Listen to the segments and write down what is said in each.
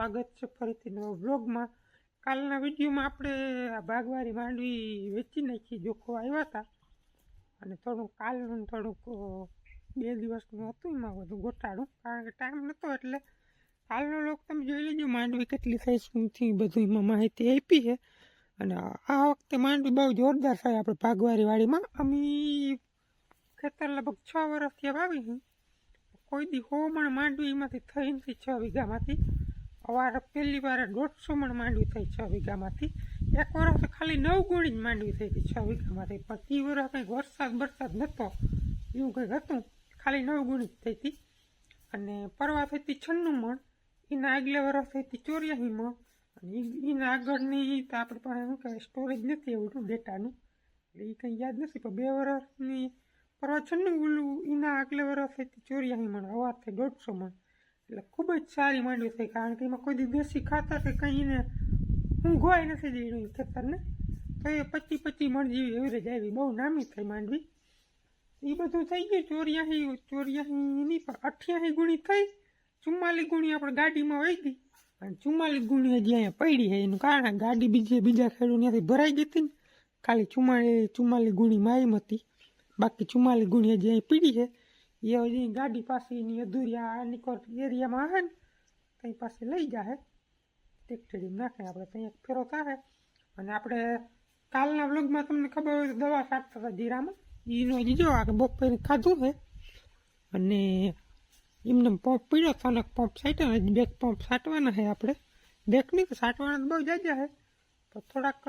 સ્વાગત છે ફરીથી નવા બ્લોગમાં કાલના વિડીયોમાં આપણે આ બાગવારી માંડવી વેચી નાખી જોખો આવ્યા હતા. અને થોડુંક કાલનું થોડુંક બે દિવસનું હતું એમાં બધું ગોટાળું. કારણ કે ટાઈમ નહોતો એટલે કાલનો લોક તમે જોઈ લેજો, માંડવી કેટલી થઈ બધું એમાં માહિતી આપી છે. અને આ વખતે માંડવી બહુ જોરદાર થાય આપણે ભાગવારી વાડીમાં. અમે ખેતર લગભગ છ વર્ષથી વાવી કોઈ દી હો માંડવીમાંથી થઈ નથી, છ વીઘામાંથી. અવાર પહેલી વાર દોઢસો મણ માંડવી થઈ છ વીઘામાંથી. એક વર્ષ ખાલી નવ ગોળી જ માંડવી થઈ હતી છ વીઘામાંથી. પણ એ વર્ષ કંઈક વરસાદ વરસાદ નહોતો એવું કંઈક હતું. ખાલી નવ ગોળી જ થઈ હતી. અને પરવા થઈ હતી છન્નું મણ, એના આગલા વર્ષ થઈ હતી ચોર્યાસી મણ. અને એના આગળની તો આપણી પાસે શું કહેવાય સ્ટોરેજ નથી એવું ડેટાનું. એટલે એ કંઈ યાદ નથી, પણ બે વર્ષની પરવા છન્નું ઓલું એના આગલે વર્ષ થઈ હતી ચોર્યાસી મણ, અવાર થઈ દોઢસો મણ. એટલે ખૂબ જ સારી માંડવી થઈ, કારણ કે એમાં કોઈ દેશી ખાતર કે એને ઊંઘવાય નથી એ ખેતરને તો એ પચી પચી મણ જેવી એવરેજ આવી, બહુ નામી થઈ માંડવી. એ બધું થઈ ગયું, ચોર્યાસી ચોર્યાસી પણ અઠ્યાસી ગુણી થઈ, ચુમ્માલીસ ગુણી આપણે ગાડીમાં વહી ગઈ અને ચુમ્માલીસ ગુણી હજી અહીંયા પડી છે, એનું કારણ ગાડી બીજે બીજા ખેડૂત ભરાઈ ગઈ હતી ને, ખાલી ચુમ્માળી ચુમ્માલીસ ગુણી માયમ હતી. બાકી ચુમ્માલીસ ગુણી હજી અહીં પીડી છે. એ હજી ગાડી પાસે એની અધૂરી આ નિકોર એરિયામાં આવે ને ત્યાં પાસે લઈ જાય ટેક્ટરી નાખે, આપણે ત્યાં ફેરો થાય અને આપણે કાલના વ્લોગમાં તમને ખબર હોય તો દવા છાંટતા હતા જીરામાં એનો લીધો આ બપોરે ખાધું છે અને એમને પંપ પીડ્યો તો અને પંપ છાંટ્યો ને બેક પંપ છાંટવાના છે આપણે. બેક નહીં તો છાંટવાના બહુ જાજા છે તો થોડાક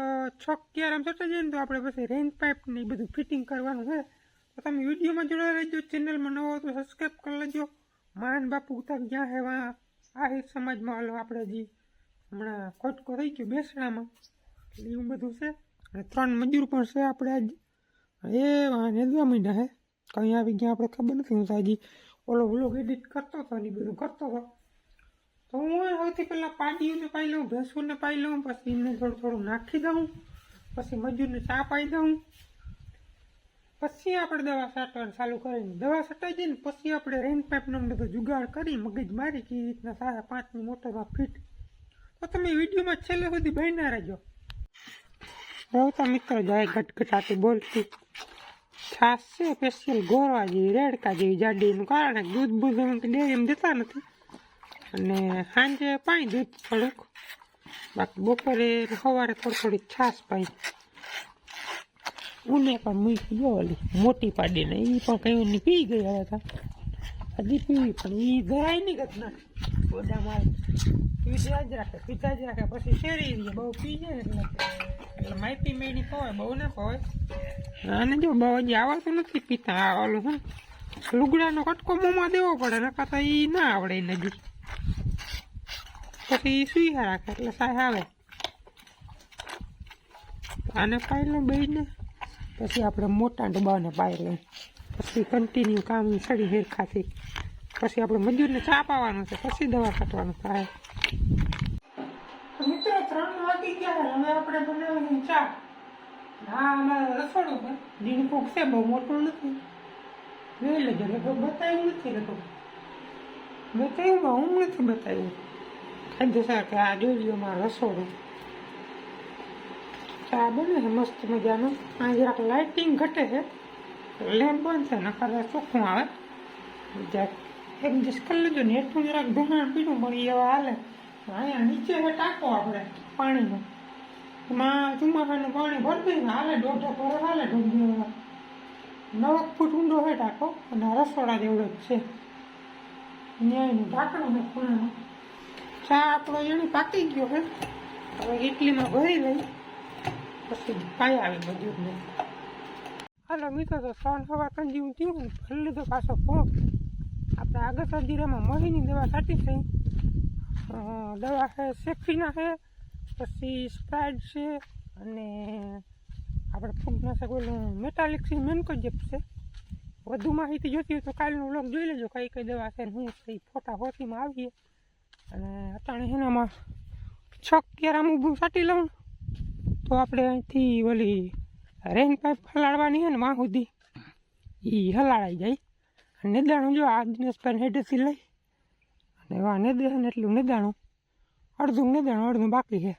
છોક ક્યારે આમ છટાઈ જાય ને તો આપણે પછી રેન પાઇપ ને એ બધું ફિટિંગ કરવાનું છે તમે વિડીયોમાં જોડાઈ રહેજો ચેનલમાં નવો હોય તો સબસ્ક્રાઈબ કરી લેજો માન બાપુ તક જ્યાં હે વાં આહિર સમાજમાં હાલો આપણે હજી હમણાં કોટકો થઈ ગયો બેસણામાં એટલે એવું બધું છે. અને ત્રણ મજૂર પણ છે આપણે આજ. એ વાં નેદવા માંડ્યા હે. કંઈ આવી ગયા આપણે ખબર નથી. હું તો હજી ઓલો વ્લોગ એડિટ કરતો હતો ને એ બધું કરતો હતો. તો હું સૌથી પહેલાં પાડીઓને પાઈ લઉં ભેંસોને પાઈ લઉં પછી એમને થોડું થોડું નાખી દઉં. પછી મજૂરને ચા પાઈ દઉં. પછી આપણે દવા છાંટવાનું ચાલુ કરીને દવા છટાઈ દઈએ ને પછી આપણે રેન પાઇપનો બધો જુગાડ કરી મગજ મારી કે રીતના સાડા પાંચની મોટરમાં ફિટ. તો તમે વિડીયોમાં છેલ્લે સુધી બહેના રહેજો. રહતા મિત્ર જાય ઘટઘટાટી બોલતી. છાશ છે સ્પેશિયલ ગોરવા જેવી, રેડકા જેવી જાડીનું કારણ દૂધ બૂધ ડેરી એમ દેતા નથી. અને સાંજે પાણી દૂધ થોડુંક બાકી બપોરે સવારે થોડી થોડી છાશ પાઈ. ઉને પણ મૂકી ગયો ઓલી મોટી પાડીને એ પણ ની પી ગઈ હવે તો. હજી પીવી પણ એ જરાય નહીં ઘટના. બધા મારે. પીધા જ રાખે, પીતા જ રાખે. પછી શેરી બહુ પી જાય એટલે એટલે માહિતી મેળી ખવાય, બહુ ના ખવાય. અને જો બહુ હજી આવડતું નથી પીતા આવેલું હું લુગડાનો કટકો મોંમાં દેવો પડે, નકર તો એ ના આવડે એને હજી. પછી સુઈ રાખે, એટલે સાહેબ આવે. આને પાઈ લઉં બેને પછી આપણે મોટા ડબ્બાને પાઈ લઉં પછી કન્ટિન્યુ કામ સડી હેરખાથી. પછી આપણે મજૂરને ચા પાવાનું છે, પછી દવા કાઢવાનું થાય. મિત્રો, ત્રણ વાગી ગયા હવે આપણે બનાવીને ચા. હા અમારે રસોડું છે જીણ કોક છે, બહુ મોટું નથી. જોઈ લેજો, લગભગ બતાવ્યું નથી લગભગ. બતાવ્યું હું નથી બતાવ્યું. ખાધું સર કે આ જોઈ લો મારું રસોડું. ચા બને છે મસ્ત મજાનું. આ જરાક લાઇટિંગ ઘટે છે. લેમ્પ છે નકર ચોખ્ખું આવે. જરાક એડજસ્ટ કરી લેજો ને, એટલું જરાક ધોરણ પીડું પણ એવા હાલે. અહીંયા નીચે છે ટાંકો આપણે, પાણીનો. એમાં ચોમાસાનું પાણી ભરતી હાલે દોઢ પર હાલે દોઢ નવક ફૂટ ઊંડો છે ટાંકો અને રસોડા જેવડો જ છે. ન્યાયનું ઢાંકણું ને ખૂણાનું. ચા આપણો એની પાકી ગયો છે. હવે ઇડલીમાં ભરી લઈ પછી પાઈ આવી મજૂરને હાલો મિત્રો, તો સન હવા કંજી થયું ને ભરી લીધો પાછો ફોન. આપણે આગળ જીરામાં મહીની દવા છાંટી થઈ દવા છે સેફીના છે, પછી સ્પ્રાઇડ છે અને આપણે ફૂગનાશક ઓલું મેટાલિક્સી મેનકોજેપ છે. વધુ માહિતી જોતી હોય તો કાલનો વ્લોગ જોઈ લેજો, કઈ કઈ દવા છે હું એ ફોટા ફોટીમાં આવીએ. અને અટાણે એનામાં છક ક્યારે આમ ઊભું છાંટી લઉં. તો આપણે અહીંથી ઓલી રેન પાઇપ હલાડવાની છે ને વાં સુધી. એ હલાડાઈ જાય. અને નિદાણું જો આ દિનેશભાઈ હેડેથી લઈ. અને વાં નિદાણ એટલું નિદાણું. અડધું દેવાનું અડધું બાકી છે.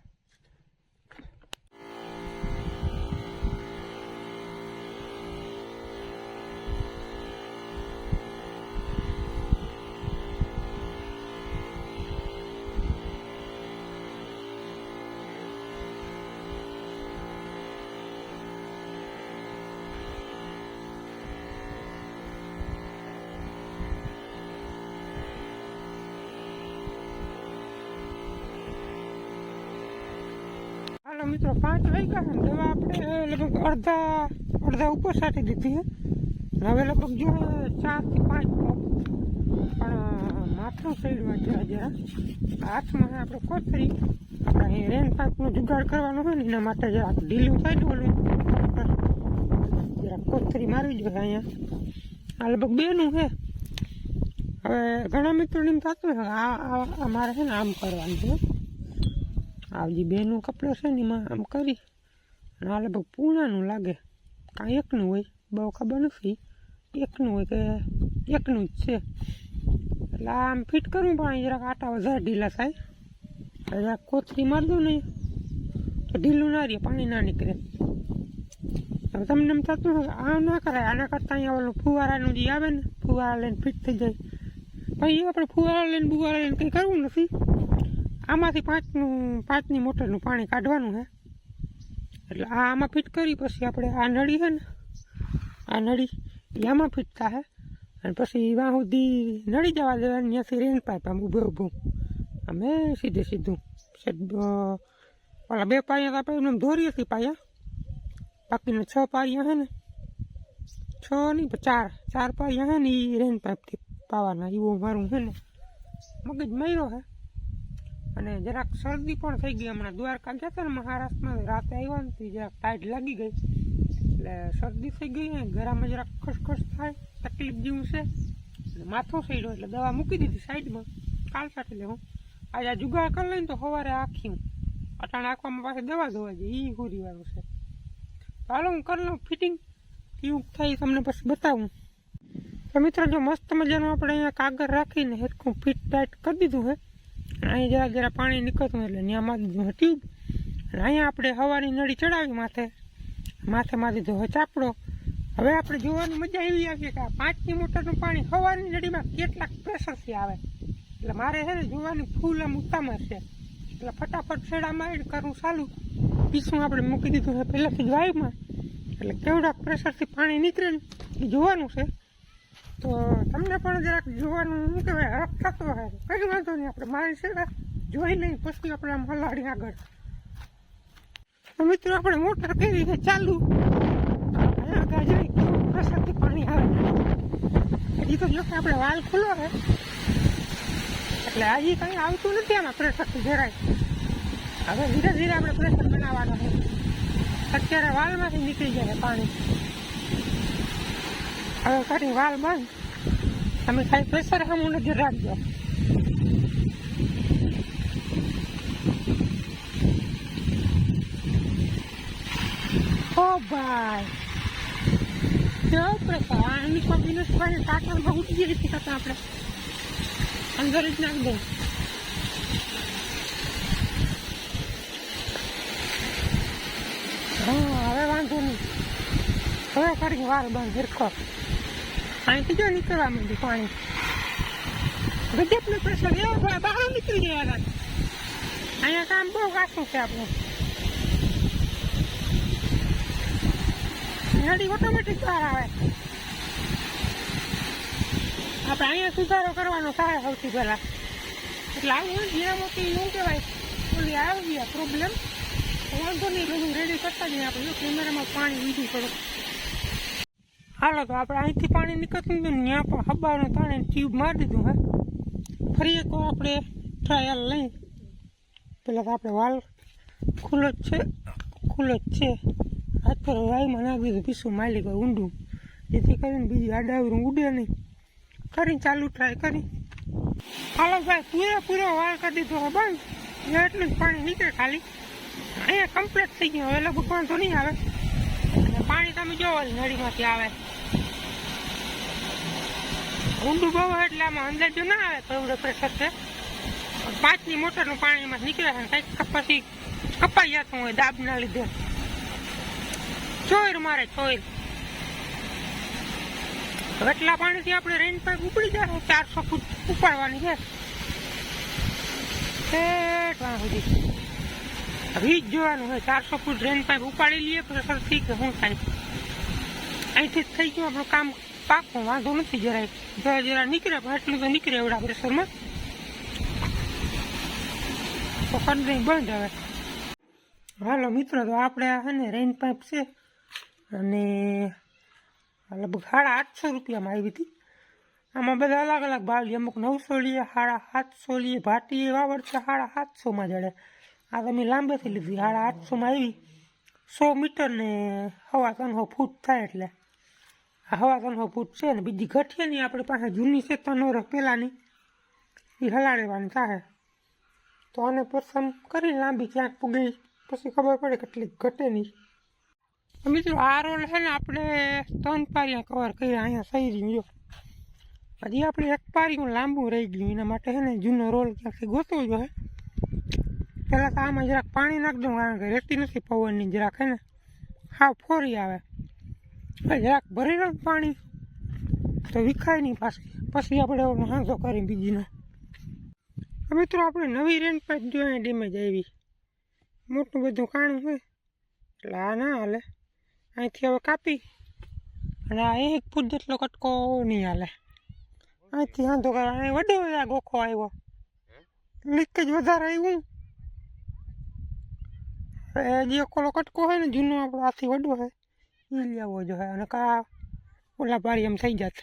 હાલો મિત્રો પાંચ વાગ્યા છે ને દવા આપણે લગભગ અડધા અડધા ઉપર સાટી દીધી હવે લગભગ જો ચારથી પાંચ પણ માથું સાઈડમાં જરા જરા હાથમાં આપણે કોથરી, આપણે અહીં રેન પાકનો જુગાડ કરવાનો હોય ને, એના માટે જરા ઢીલું ને ઓલું. જરા કોથરી મારવી જોઈએ અહીંયા. આ લગભગ બેનું છે. હવે ઘણા મિત્રોને એમ થતું આ મારે છે ને આમ કરવાનું છે. આ જે બેનું કપડું છે ને એમાં આમ કરી. અને આ લગભગ પૂણાનું લાગે. કાંઈ એકનું હોય, બહુ ખબર નથી. એકનું હોય કે એકનું જ છે. એટલે આમ ફિટ કરવું પણ જરાક આટા વધારે ઢીલા થાય. જરાક કોથરી મારી દઉં ને તો ઢીલું ના રહે, પાણી ના નીકળે. હવે તમને એમ થતું હશે આ ના કરાય, આના કરતાં અહીંયા ઓલું ફુવારાનું જે આવે ને, ફુવારા લઈને ફિટ થઈ જાય. એ આપણે ફુવારા લઈને બુવારા લઈને કંઈ કરવું નથી. આમાંથી પાંચનું પાંચની મોટરનું પાણી કાઢવાનું છે એટલે આ આમાં ફિટ કરી, પછી આપણે આ નળી છે ને, આ નળી આમાં ફિટ થાય અને પછી વાં સુધી નળી જવા દેવાની ત્યાંથી રેન પાઇપ આમ ઊભો ઊભો. અમે સીધે સીધું. ઓલા બે પાયા આપણે એમ દોરીએ છીએ પાયા. બાકીના છ પાયા છે ને, છ નહીં ચાર ચાર પાયા છે ને એ રેન પાઇપથી પાવાના એવું મારું છે ને. મગજ મર્યો છે અને જરાક શરદી પણ થઈ ગઈ હમણાં. દ્વારકા ગયા હતા ને મહારાષ્ટ્રમાં, રાતે આવ્યા ને જરાક ટાઈટ લાગી ગઈ. એટલે શરદી થઈ ગઈ ને ગળામાં જરાક ખસખસ થાય, તકલીફ જેવું છે. અને માથો સડ્યો, એટલે દવા મૂકી દીધી સાઈડમાં. કાલ સાથે લેવું આજે આ જુગાર કરી લઈને તો સવારે આખી અટાણે આંખવામાં પાસે દવા ધોવા જઈએ એ હુરી વાળું છે. હાલો હું કરી લઉં ફિટિંગ. કેવું થાય તમને પછી બતાવું. તો મિત્રો, જો મસ્ત મજાનું આપણે અહીંયા કાગળ રાખીને હેરખું ફિટ ટાઈટ કરી દીધું છે અહીં જરા જરા પાણી નીકળતું એટલે ત્યાં મારી દીધું અને અહીંયા આપણે હવાની નળી ચડાવી માથે. માથે માથે દીધો ચાપડો. હવે આપણે જોવાની મજા એવી આવી કે આ પાંચની મોટરનું પાણી હવાની નળીમાં કેટલાક પ્રેશરથી આવે. એટલે મારે છે ને જોવાની ફૂલ આમ ઉતામર છે. એટલે ફટાફટ છેડા મારી કરવું ચાલુ. પીસું આપણે મૂકી દીધું છે પહેલાંથી જ વાયુમાં. એટલે કેવડા પ્રેશરથી પાણી નીકળે ને એ જોવાનું છે. તો તમને પણ જરાક જોવાનું, શું કહેવાય હરખ થતો હોય. કઈ વાંધો નહીં, આપણે મારી છે જોઈ લઈ પછી આપણે આમ હલાડી આગળ. મિત્રો, આપણે મોટર કરી છે ચાલુ. આગળ જઈ પાણી આવે. હજી તો જો કે આપણે વાલ ખુલ્લો રહે એટલે હજી કંઈ આવતું નથી આમાં પ્રેશરથી જરાય. હવે ધીરે ધીરે આપણે પ્રેશર બનાવવાનું અત્યારે વાલમાંથી નીકળી જાય પાણી. હવે કરી વાલ બંધ. તમે ખાલી પ્રેશર સામું નજર રાખજો ઓ ભાઈ. કેવો પ્રેશર આની કોમ્બિનેશ પાણી કાંટામાં ઉઠી ગઈ હતી કરતા આપણે? અંદર જ નાખ દઉં હવે વાંધો નહીં. હવે કરી વાર બંધ, હિરખો. અહીંથી જો નીકળવા માંડ્યું પાણી ગજબનું પ્રેશર એવો બહાર નીકળી ગયા હતા અહીંયા કામ બહુ કાચું છે આપણું ગાડી ઓટોમેટિક બહાર આવે આપણે અહીંયા સુધારો કરવાનો થાય સૌથી પહેલા એટલે આવું મોટી શું કહેવાય ઓલી આવી ગયા પ્રોબ્લેમ વાંધો નહીં બધું રેડી કરતા જઈએ આપણે કેમેરામાં પાણી લીધું થોડુંક હાલો, તો આપણે અહીંથી પાણી નીકળતું હતું ત્યાં પણ હબાનું પાણી ટ્યુબ મારી દીધું, હે. ફરી એક આપણે ટ્રાયલ લઈ. પેલા આપણે વાલ ખુલ્લો જ છે, ખુલ્લો જ છે. હાથ પર વાયમાં નાખી દીધું પીસું માલિક ઊંડું. જેથી કરીને બીજી આડાવરું ઉડે નહીં. કરી, ચાલુ ટ્રાય કરી. હાલો ભાઈ પૂરેપૂરો વાળ કરી દીધો બંધ એટલું જ પાણી નીકળે ખાલી. અહીંયા કમ્પ્લીટ થઈ ગયું, હવે લગભગ તો નહીં આવે. પાણી તમે જોવો નળીમાંથી આવે. ઊંડું બહુ એટલે આમાં અંદાજો ના આવે તો પ્રેશર છે. પાંચની મોટરનું પાણી એમાં નીકળે છે કંઈક પછી કપાઈ જતું હોય દાબના લીધે. ચોઈર મારે ચોઈર એટલા પાણીથી આપણે રેન પાઇપ ઉપડી જાય ચારસો ફૂટ ઉપાડવાની છે. એટલા સુધી? વીજ જોવાનું હોય, ચારસો ફૂટ રેન પાઇપ ઉપાડી લઈએ પ્રેશરથી કે શું થાય? અહીંથી થઈ ગયું આપણું કામ. પાકું, વાંધો નથી જરાય. જરા જરા નીકળે, પણ તો નીકળે એવડા પ્રેશરમાં તો કરી બંધ હવે. હાલો મિત્રો, તો આપણે છે ને રેન પાઇપ છે. અને લગભગ સાડા આઠસો રૂપિયામાં આવી હતી. આમાં બધા અલગ અલગ ભાવ લે અમુક નવસો લઈએ સાડા સાતસો લઈએ ભાટી વાવડ છે સાડા સાતસોમાં જડે. આ તમે લાંબેથી લીધી સાડા આઠસોમાં આવી. સો મીટર ને હવા ત્રણસો ફૂટ થાય એટલે. આ હવા ત્રણસો છે ને બીજી ગઠિયાની આપણી પાસે જૂની છે ત્રણ પહેલાંની એ હલાડેવાની થાય તો આને પસંદ કરી લાંબી ક્યાંક પૂગી. પછી ખબર પડે કેટલી ઘટે નહીં. મિત્રો, આ રોલ છે ને આપણે ત્રણ પારિયા કવર કર્યા અહીંયા સહી રહ્યો હજી આપણે એક પારિયું લાંબુ રહી ગયું. એના માટે છે ને જૂનો રોલ ક્યાંકથી ગોતવો જોઈએ. પહેલાં તો આમાં જરાક પાણી નાખ દઉં, કારણ કે રેતી નથી, પવનની જરાક, હે ને. હાવ ફોરી આવે. જરાક ભરી લો પાણી. તો વિખાય નહીં પાછી. પછી આપણે ઓલો હાંસો કરી બીજીનો. મિત્રો આપણે નવી રેન્જ પર જો અહીંયા ડેમેજ આવી. મોટું બધું કાણું હોય. એટલે આ ના હાલે. અહીંથી હવે કાપી. અને આ એક ફૂટ જેટલો કટકો નહીં હાલે. અહીંથી હાંધો કરવા અહીં વડો આ ગોખો આવ્યો. લીકેજ વધારે આવ્યું. એ જે કોલો કટકો હોય ને, જૂનો આપણો, આથી વડો હોય. એ લેવો જોઈએ અને કા ઓલા પારી એમ થઈ જાત.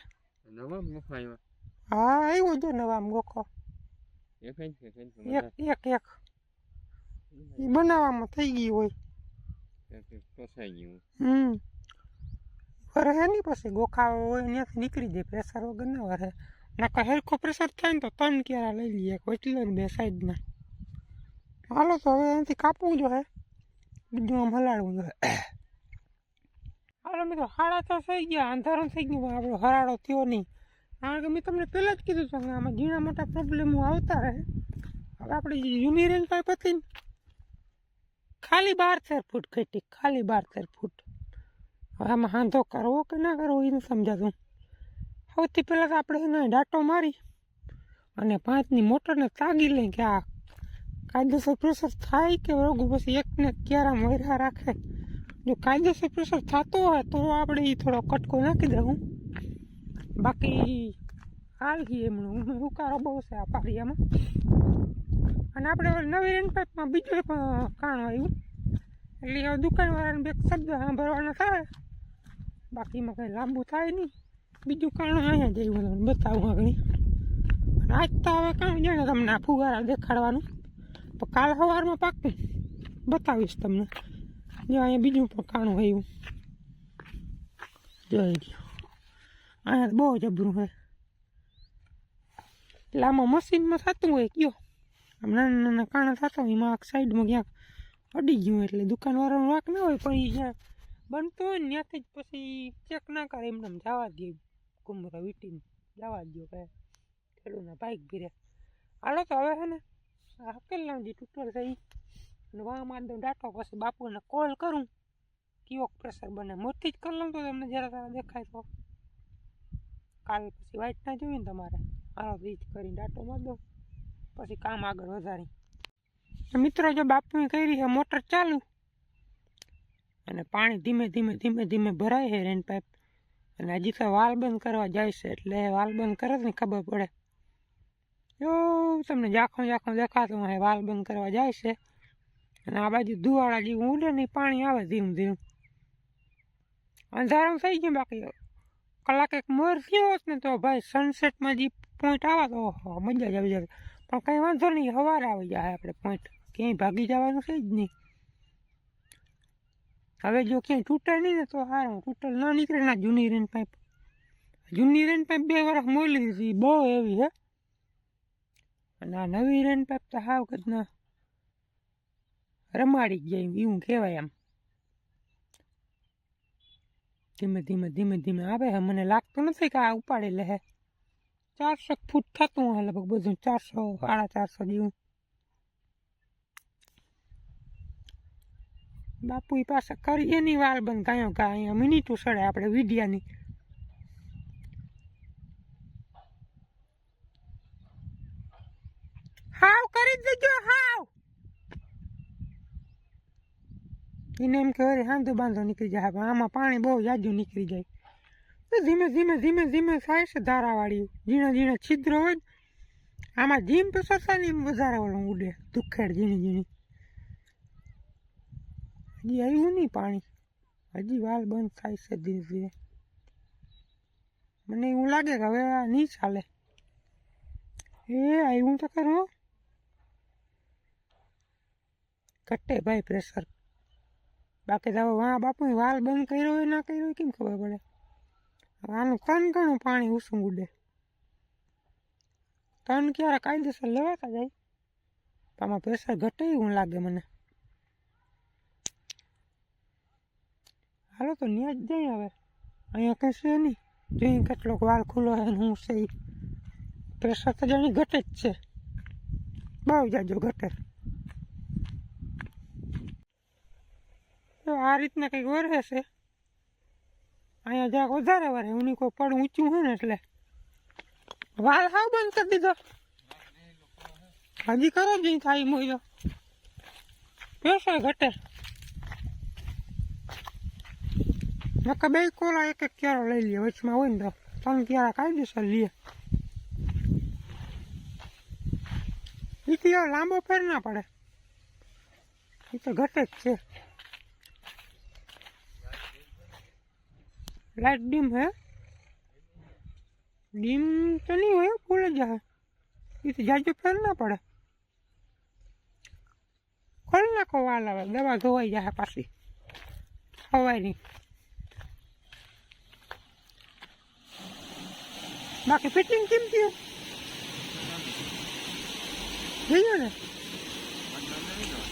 નવા મફાઈમાં હા આવ્યો જો નવા ગોખો. એક એક એક એક એ બનાવવામાં થઈ ગઈ હોય. પોસાઈ ગયું હમ. વરે નહીં પછી ગોખા હોય ત્યાંથી નીકળી જાય પ્રેશર વગર ના વરે. નકર હેરખો પ્રેશર થાય ને તો ત્રણ કેરા લઈ લઈએ જ બે સાઈડના હાલો તો હવે એનાથી કાપવું જોઈએ બીજું આમ હલાડવું જોઈએ હાલો મિત્રો, હાડા તો થઈ ગયા, અંધારું થઈ ગયું, પણ આપણો હરાડો થયો નહીં. કારણ કે મેં તમને પહેલાં જ કીધું હતું આમાં ઝીણા મોટા પ્રોબ્લેમો આવતા રહે. હવે આપણે જૂની રેન્જ પાઇપ હતી ને, ખાલી બાર તેર ફૂટ ખેટી ખાલી બાર તેર ફૂટ. હવે આમાં હાંધો કરવો કે ના કરવો એ નથી સમજાતું. સૌથી પહેલાં તો આપણે એને ડાટો મારી અને પાંચની મોટરને તાગી લઈ કે આ કાયદેસર પ્રેશર થાય કે રોગ પછી એકને ક્યારા મર્યા રાખે. જો કાયદેસર પ્રેશર થતો હોય તો આપણે એ થોડો કટકો નાખી દઉં બાકી હાલ એમનું ઉકારો બહુ છે આ પારિયામાં અને આપણે નવી રેન બીજું એક કાણું આવ્યું એટલે હવે દુકાનવાળાને બે શબ્દ સાંભળવાના થાય. બાકીમાં કંઈ લાંબુ થાય નહીં. બીજું કાણું અહીંયા જઈએ તમને બતાવું આગળ. અને આજ તો હવે કાંઈ જાણે તમને આ ફુગારા દેખાડવાનું. પણ કાલ સવારમાં પાકું બતાવીશ તમને. જો અહીંયા બીજું પણ કાણું આવ્યું જોઈ ગયો અહીંયા બહુ જબરું હોય. એટલે આમાં મશીનમાં થતું હોય કયો. આમ નાના નાના કાણા થતા હોય, એમાં સાઈડમાં ક્યાંક અડી ગયું એટલે દુકાનવાળાનો વાંક ના હોય, પણ એ જ્યાં બનતું હોય ને ત્યાંથી જ પછી ચેક ના કરે, એમને એમ જવા દે કુમરા વીટીને જવા દો કે ખેડૂતના બાઇક ભીરે હાલો તો હવે છે ને, આ હકેલના જે છે એ અને વાહ માર દઉં ડાટો પછી બાપુને કોલ કરું. કયો પ્રેશર બને? મોટી જ કરી લઉં તો તમને જરા તારા દેખાય તો. કાલ પછી વાઇટ ના જોયું ને તમારે? હાલો રીચ કરીને ડાટો માર પછી કામ આગળ વધારી. મિત્રો, જો બાપુએ કરી છે, મોટર ચાલુ. અને પાણી ધીમે ધીમે ધીમે ધીમે ભરાય છે રેન પાઇપ. અને હજી તો વાલ બંધ કરવા જાય છે, એટલે વાલ બંધ કરે ને ખબર પડે. જો તમને જાખો જાખો દેખાતું હોય વાલ બંધ કરવા જાય છે. અને આ બાજુ ધુવાળા જેવું ઉડે ને પાણી આવે ધીમ ધીમું. અંધારું થઈ ગયું બાકી. કલાક એક મોર થયો હોત ને તો ભાઈ સનસેટમાં જે પોઈન્ટ આવે તો ઓહો, મજા જ આવી જાય પણ કંઈ વાંધો નહીં, સવારે આવી જાય આપણે પોઈન્ટ ક્યાંય ભાગી જવાનું છે જ નહીં. હવે જો ક્યાંય તૂટે નહીં ને તો સારું તૂટલ ના નીકળે ના જૂની રેન પાઇપ જૂની રેન પાઇપ બે વર્ષ મોલી હતી, બહુ એવી હે. અને આ નવી રેન પાઇપ તો હાવ કદના રમાડી જ જાય એવું કહેવાય આમ. ધીમે ધીમે ધીમે ધીમે આવે હે, મને લાગતું નથી કે આ ઉપાડી લે હે. ચારસો ફૂટ થતું હોય લગભગ બધું ચારસો, સાડા ચારસો જેવું. બાપુ એ પાસે કરી, એની વાલ બંધ કાંયો કા અહીંયા મિનિટો સડે આપણે વિડિયાની હાવ કરી દેજો, હાવ! એને એમ કે અરે હાંધો બાંધો નીકળી જાય પણ આમાં પાણી બહુ જાજુ નીકળી જાય. તો ધીમે ધીમે ધીમે ધીમે થાય છે ધારાવાળી. ઝીણા ઝીણા છિદ્ર હોય આમાં જીમ તો સસાની વધારે ઓલું ઉડે, દુખેડ ઝીણી ઝીણી. હજી આવ્યું નહીં પાણી. હજી વાલ બંધ થાય છે ધીરે ધીરે. મને એવું લાગે કે હવે આ નહીં ચાલે. એ આવ્યું તો ખરું. ઘટે ભાઈ પ્રેશર બાકી તો વાં બાપુ વાલ બંધ કર્યો હોય, ના કર્યો હોય, કેમ ખબર પડે? આનું કણ કણું પાણી ઉસું ઉડે. તન ક્યારે કાયદેસર લેવાતા જાય? આમાં પ્રેશર ઘટે એવું લાગે મને. હાલો તો ન્યા જ જઈ હવે. અહીંયા કંઈ નહીં. જોઈએ કેટલોક વાલ ખુલ્લો હોય હું છે. પ્રેશર તો જાણી ઘટે જ છે. બહુ જાજો ઘટે. આ રીતના કંઈક વરે છે. અહીંયા જરાક વધારે વરે ઉની કોઈ પડ ઊંચું હોય ને એટલે. વાલ હાવ બંધ કરી દીધો. હજી કરો જ થાય મોયો પેશો ઘટે. નકર બે કોલા એક એક ક્યારો લઈ લઈએ વચમાં હોય ને તો. ત્રણ ક્યારા કાયદેસર લઈએ એ હવે લાંબો ફેર ના પડે. એ તો ઘટે જ છે. લાઈટ ડીમ હે? ડીમ તો નહીં હોય, ફૂલ જ હે. તો જાજો ફેર ના પડે. ખોલ નાખો વાલ આવે દવા ધોવાઈ જાય પાછી. ખવાય નહીં બાકી ફિટિંગ કેમ થયું? થયું ને?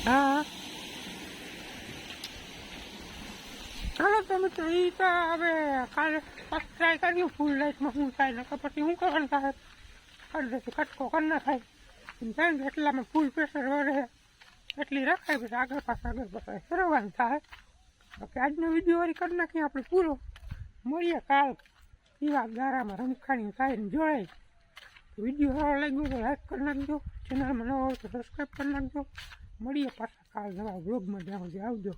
હા. ચાલો તો એ તો હવે કાલે ટ્રાય કર્યું ફૂલ લાઈફમાં શું થાય ને પછી શું કરવાનું થાય કરી દેશું કટકો કરી ના થાય એમ થાય ને એટલામાં ફૂલ પ્રેશર વધે એટલી રખાય પછી આગળ પાછળ આગળ પાછળ ફેરવવાનું થાય. ઓકે, આજનો વીડિયો વાળી કરી નાખીએ આપણે પૂરો. મળીએ કાલ. એવા ગારામાં રમખાણી થાય ને જોડાય. વીડિયો સારો લાગ્યો તો લાઈક કરી નાખજો. ચેનલમાં નવો હોય તો સબસ્ક્રાઈબ કરી નાખજો. મળીએ પાછા કાલ નવા બ્લોગમાં જ્યાં સુધી આવજો.